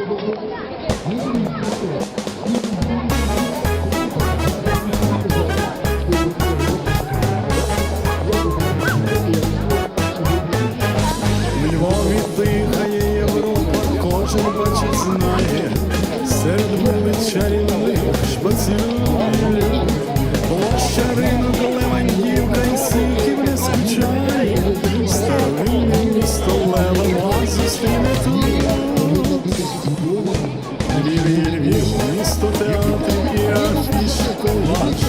Львові дихає Європа, кожен бачить знає, серед вулиць чарівних шпацює. Площа ринок, Левандівка і сихів не скучає, старовинне місто Лева Львів, Львів, місто театрів і афіш колаж.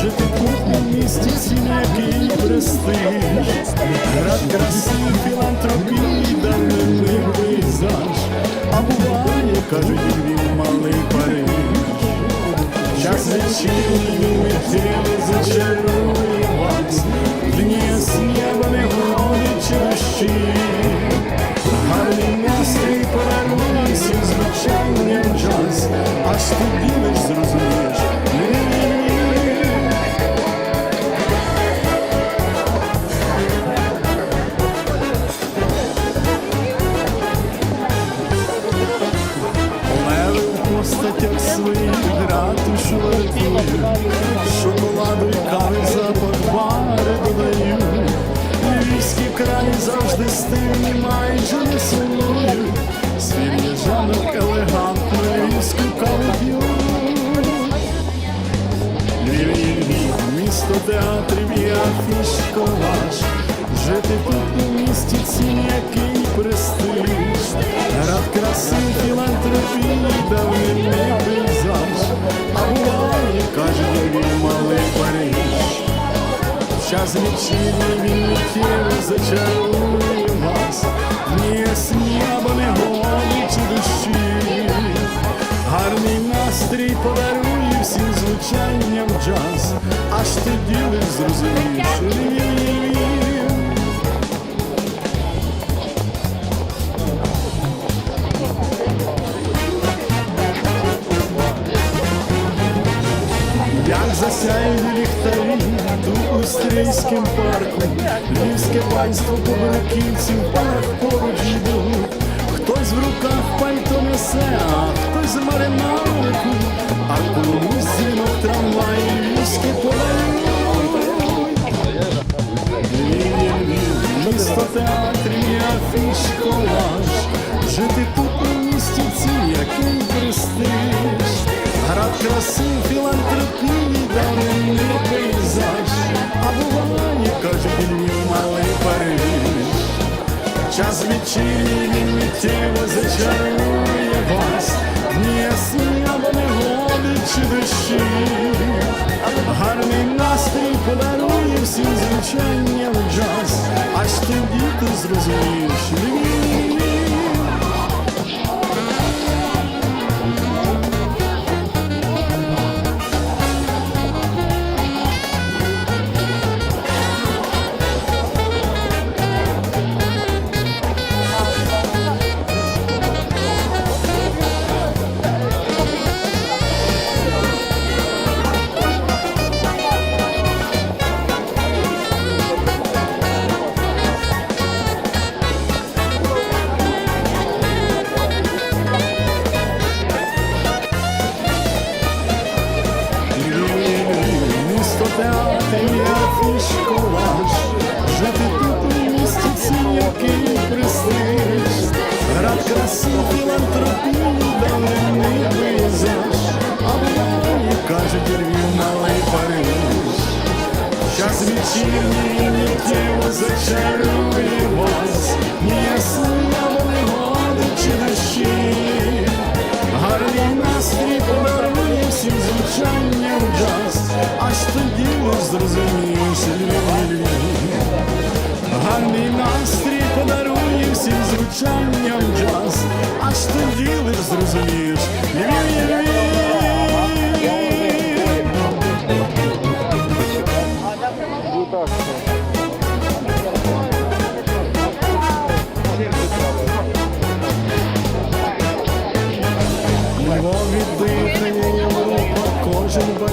Жити тут у місті цін, який престиж. Град краси, філантропії, давнини пейзаж. А буває, кажуть, Львів, малий Париж. Час вечірній миттєво зачарує вас. Дні з неба не городичі дощі. Аж зрозумієш. Леви своїх ратушу вартують, шоколаду й кави запах бари додають. Львівські краї завжди стильні, майже не сумують. Свій лежанок елегантно колаж. Жити тут у місті цін, який престиж. Град краси, філантропії, давнини пейзаж. А буває, каже Львів, малий Париж. Час вечірній він миттєво зачарує вас. Ні ясні або не голічі душі. Гарний настрій подарує звучанням джаз, аж тоді лиш зрозумієш Як засяють ліхтарі у стрийським парку, Львівське панство побраківців в парах поруч йдуть. Хтось в руках пальто несе, а хтось маринарку, а комусь Львів, місто театрів і афіш колаж. Жити тут у місті ці, який престиж. Град краси, філантропії, давнини пейзаж. А буває, кажуть, Львів, малий Париж. Час вечірній миттєво зачарує вас. Ні ясні або не чи дощі. Гарний настрій подарує всім тоді ти зрозумієш Львів. Аж тоді не зрозумієш Львів Гарний настрій подарує всім звучанням джаз. Аж тоді лиш зрозумієш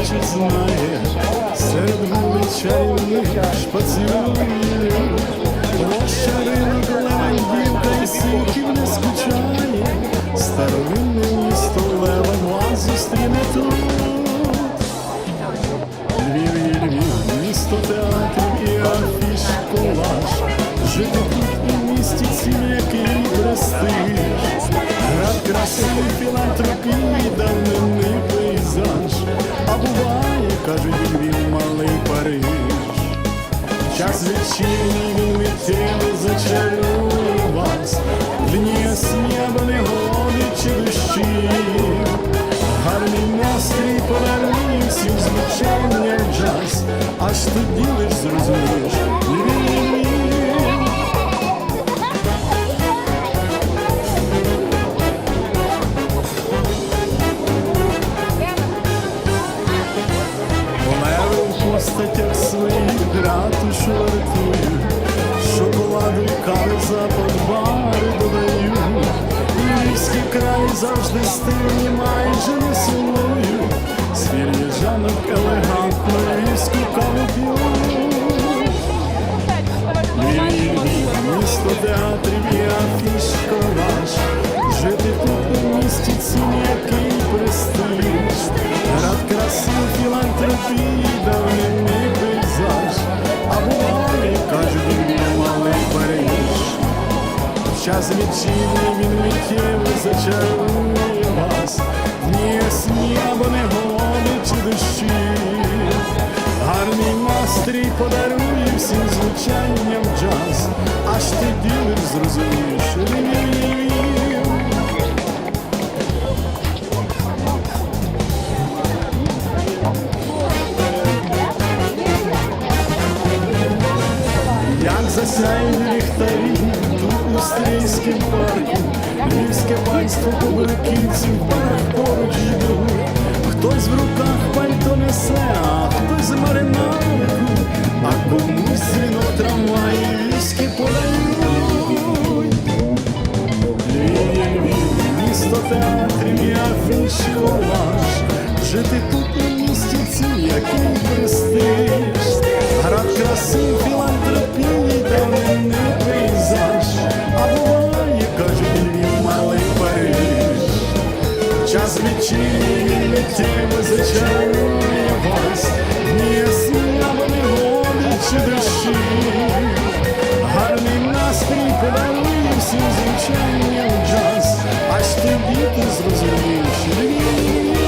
Чи знає серед гули чарівних шпацює, розчарила главанів та й сихів не скучає, старовинним місто левом вас зустріне тут. Львів і Львів, місто театрів і афіш колаж, жити тут у місті ціль, який престиж, град краси, філантропії давним буває, кажуть, він малий Париж. Час вечірній він миттєво зачарує вас, Дні неба негоди чи дощі. Гарний настрій повернув всім в джаз, аж тоді лиш зрозумієш, Постатях своїх ратушу вартую, шоколаду кави запах бари додаю. Львівський край завжди стильні, майже не сумую. Свій жанок елегантно львівську каву п'ю. Місто театрів і афіш колаж. Жити тут у місті цін який престиж. Град краси, філантропії, час вечірній він миттєво зачарує вас. Дні ясні або негоди чи дощі. Гарний настрій подарує всім звучанням джаз, аж тоді лиш зрозумієш Львів. Як засяють Львівське панство побриківців в поруч йдуть. Хтось в руках пальто несе, а хтось маринарку, а комусь дзвінок трамваї віскі подають. Місто театрів і афіш колаж. Жити тут у місті ці, який престиж. Град краси, Вечірній він зачарує вас. Не ясні не негоди чи дощі. Гарний настрій подарує всім звучанням джаз, аж тобі ти зрозумієш Львів.